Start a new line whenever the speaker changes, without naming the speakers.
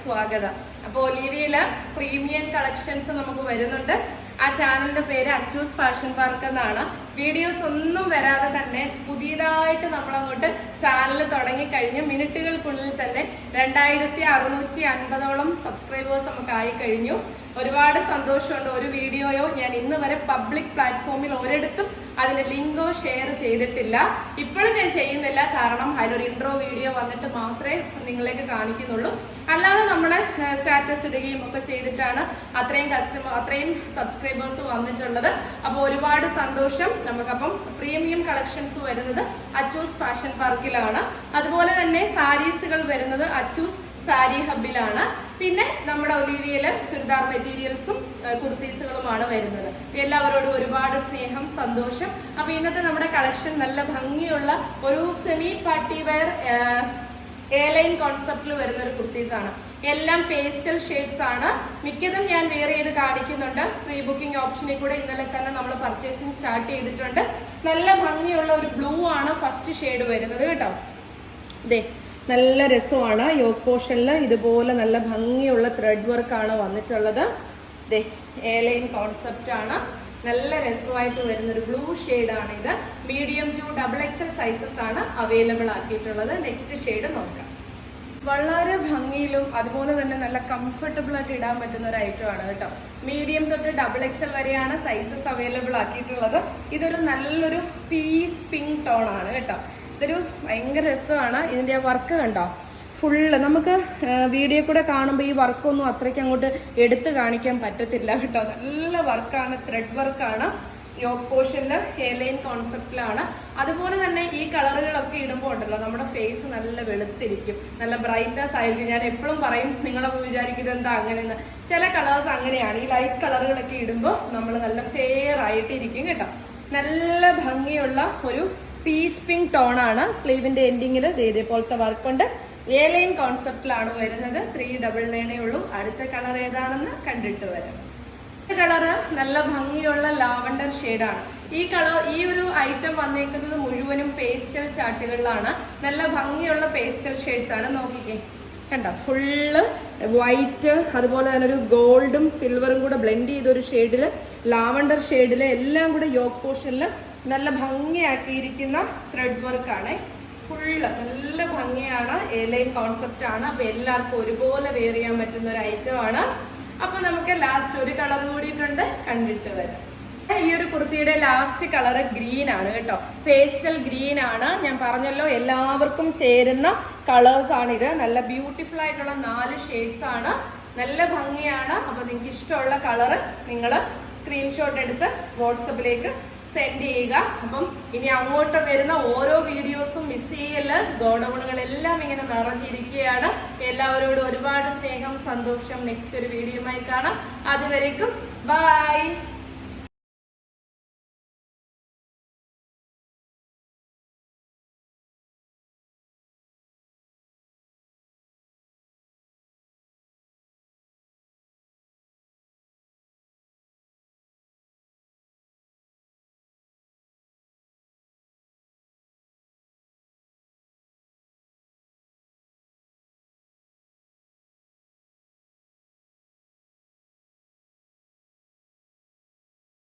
സ്വാഗതം. അപ്പൊ ഒലിവിയിൽ premium collections നമുക്ക് വരുന്നുണ്ട്. ആ ചാനലിന്റെ പേര് അച്ചൂസ് ഫാഷൻ പാർക്ക് എന്നാണ്. വീഡിയോസ് ഒന്നും വരാതെ തന്നെ പുതിയതായിട്ട് നമ്മൾ അങ്ങോട്ട് ചാനൽ തുടങ്ങി കഴിഞ്ഞ് മിനിറ്റുകൾക്കുള്ളിൽ തന്നെ രണ്ടായിരത്തി അറുന്നൂറ്റി അൻപതോളം സബ്സ്ക്രൈബേഴ്സ് നമുക്ക് ആയി കഴിഞ്ഞു ഒരുപാട് സന്തോഷമുണ്ട്. ഒരു വീഡിയോയോ ഞാൻ ഇന്ന് വരെ പബ്ലിക് പ്ലാറ്റ്ഫോമിൽ ഒരിടത്തും അതിന്റെ ലിങ്കോ ഷെയർ ചെയ്തിട്ടില്ല. ഇപ്പോഴും ഞാൻ ചെയ്യുന്നില്ല. കാരണം അതിലൊരു ഇൻട്രോ വീഡിയോ വന്നിട്ട് മാത്രമേ നിങ്ങളേക്ക് കാണിക്കുന്നുള്ളൂ. അല്ലാതെ നമ്മൾ സ്റ്റാറ്റസ് ഇടുകയും ഒക്കെ ചെയ്തിട്ടാണ് അത്രയും കസ്റ്റമർ അത്രയും സബ്സ്ക്രൈബേഴ്സ് വന്നിട്ടുള്ളത്. അപ്പോൾ ഒരുപാട് സന്തോഷം. നമുക്കപ്പം പ്രീമിയം കളക്ഷൻസ് വരുന്നത് അച്ചൂസ് ഫാഷൻ പാർക്കിലാണ് അതുപോലെ തന്നെ സാരീസുകൾ വരുന്നത് അച്ചൂസ് സാരി ഹബിലാണ് പിന്നെ നമ്മുടെ ഒലീവിയൽ ചുരിദാർ മെറ്റീരിയൽസും കുർത്തീസുകളുമാണ് വരുന്നത്. എല്ലാവരോടും ഒരുപാട് സ്നേഹം സന്തോഷം. അപ്പൊ ഇന്നത്തെ നമ്മുടെ കളക്ഷൻ നല്ല ഭംഗിയുള്ള ഒരു semi party wear A line കോൺസെപ്റ്റിൽ വരുന്ന ഒരു കുർത്തീസ് ആണ് എല്ലാം പേസ്റ്റൽ ഷെയ്ഡ്സ് ആണ്. മിക്കതും ഞാൻ വെയർ ചെയ്ത് കാണിക്കുന്നുണ്ട്. പ്രീ ബുക്കിംഗ് ഓപ്ഷനിൽ കൂടെ ഇന്നലെ തന്നെ നമ്മൾ പർച്ചേസിങ് സ്റ്റാർട്ട് ചെയ്തിട്ടുണ്ട്. നല്ല ഭംഗിയുള്ള ഒരു ബ്ലൂ ആണ് ഫസ്റ്റ് ഷെയ്ഡ് വരുന്നത് കേട്ടോ. ദേ നല്ല രസമാണ്. യോഗ പോർഷനിൽ ഇതുപോലെ നല്ല ഭംഗിയുള്ള ത്രെഡ് വർക്കാണ് വന്നിട്ടുള്ളത്. ഏലൈൻ എ ലൈൻ കോൺസെപ്റ്റ് ആണ്. നല്ല രസമായിട്ട് വരുന്ന ഒരു ബ്ലൂ ആണ് ഇത്. Medium to double XL sizes ആണ് അവൈലബിൾ ആക്കിയിട്ടുള്ളത്. നെക്സ്റ്റ് ഷെയ്ഡ് നോക്കാം. വളരെ ഭംഗിയിലും അതുപോലെ തന്നെ നല്ല കംഫർട്ടബിൾ ആയിട്ട് ഇടാൻ പറ്റുന്ന ഒരു ഐറ്റം ആണ് കേട്ടോ. മീഡിയം തൊട്ട് ഡബിൾ എക്സൽ വരെയാണ് സൈസസ് അവൈലബിൾ ആക്കിയിട്ടുള്ളത്. ഇതൊരു നല്ലൊരു പീസ് പിങ്ക് ടോൺ ആണ് കേട്ടോ. ഇതൊരു ഭയങ്കര രസമാണ്. ഇതിന്റെ വർക്ക് കണ്ടോ? ഫുള്ള് നമുക്ക് വീഡിയോ കൂടെ കാണുമ്പോൾ ഈ വർക്കൊന്നും അത്രയ്ക്ക് അങ്ങോട്ട് എടുത്തു കാണിക്കാൻ പറ്റത്തില്ല കേട്ടോ. നല്ല വർക്കാണ് ത്രെഡ് വർക്കാണ് യോക്ക് പോർഷനിൽ ഹെയർലൈൻ കോൺസെപ്റ്റിലാണ് അതുപോലെ തന്നെ ഈ കളറുകളൊക്കെ ഇടുമ്പോൾ ഉണ്ടല്ലോ നമ്മുടെ ഫേസ് നല്ല വെളുത്തിരിക്കും. നല്ല ബ്രൈറ്റ്നസ് ആയിരിക്കും. ഞാൻ എപ്പോഴും പറയും നിങ്ങളെ വിചാരിക്കുന്നത് എന്താ അങ്ങനെയെന്ന്. ചില കളേഴ്സ് അങ്ങനെയാണ്. ഈ ലൈറ്റ് കളറുകളൊക്കെ ഇടുമ്പോൾ നമ്മൾ നല്ല ഫെയർ ആയിട്ടിരിക്കും കേട്ടോ. നല്ല ഭംഗിയുള്ള ഒരു പീച്ച് പിങ്ക് ടോൺ ആണ്. സ്ലീവിന്റെ എൻഡിങ്ങിൽ ഇതേപോലത്തെ വർക്കുണ്ട്. എ ലൈൻ കോൺസെപ്റ്റിലാണ് വരുന്നത് ത്രീ ഡബിൾ ലൈനേ ഉള്ളൂ. അടുത്ത കളർ ഏതാണെന്ന് കണ്ടിട്ട് വരാം. കളറ് നല്ല ഭംഗിയുള്ള ലാവണ്ടർ ആണ് ഈ കളർ ഈ ഒരു ഐറ്റം വന്നേക്കുന്നത് മുഴുവനും പേസ്റ്റൽ ചാട്ടുകളിലാണ് നല്ല ഭംഗിയുള്ള പേസ്റ്റൽ ഷെയ്ഡ്സ് ആണ്. നോക്കിക്കേ. കണ്ടോ ഫുള്ള് വൈറ്റ് അതുപോലെ തന്നെ ഒരു ഗോൾഡും സിൽവറും കൂടെ ബ്ലെൻഡ് ചെയ്ത ഒരു ഷെയ്ഡിൽ ലാവണ്ടർ ഷെയ്ഡിൽ എല്ലാം കൂടെ യോക്ക് പോർഷനിൽ നല്ല ഭംഗിയാക്കിയിരിക്കുന്ന ത്രെഡ് വർക്കാണ് ഫുള്ള് നല്ല ഭംഗിയാണ് എ ലൈൻ കോൺസെപ്റ്റ് ആണ്. അപ്പൊ എല്ലാവർക്കും ഒരുപോലെ വെയർ ചെയ്യാൻ പറ്റുന്ന ഒരു ഐറ്റം ആണ്. അപ്പൊ നമുക്ക് ലാസ്റ്റ് ഒരു കളർ കൂടിയിട്ടുണ്ട് കണ്ടിട്ട് വരാം. ഈ ഒരു കുർത്തിയുടെ ലാസ്റ്റ് കളർ ഗ്രീൻ ആണ് കേട്ടോ. പേസ്റ്റൽ ഗ്രീൻ ആണ്. ഞാൻ പറഞ്ഞല്ലോ എല്ലാവർക്കും ചേരുന്ന കളേഴ്സ് ആണ് ഇത്. നല്ല ബ്യൂട്ടിഫുൾ ആയിട്ടുള്ള നാല് ഷെയ്ഡ്സ് ആണ്. നല്ല ഭംഗിയാണ്. അപ്പൊ നിങ്ങൾക്ക് ഇഷ്ടമുള്ള കളറ് നിങ്ങൾ സ്ക്രീൻഷോട്ട് എടുത്ത് വാട്സപ്പിലേക്ക് സെൻഡ് ചെയ്യുക. അപ്പം ഇനി അങ്ങോട്ട് വരുന്ന ഓരോ വീഡിയോസും മിസ് ചെയ്യൽ ഗോഡൗണുകളെല്ലാം ഇങ്ങനെ നിറഞ്ഞിരിക്കുകയാണ്. എല്ലാവരോടും ഒരുപാട് സ്നേഹം സന്തോഷം. നെക്സ്റ്റ് ഒരു വീഡിയോയുമായി കാണാം. അതുവരേക്കും ബൈ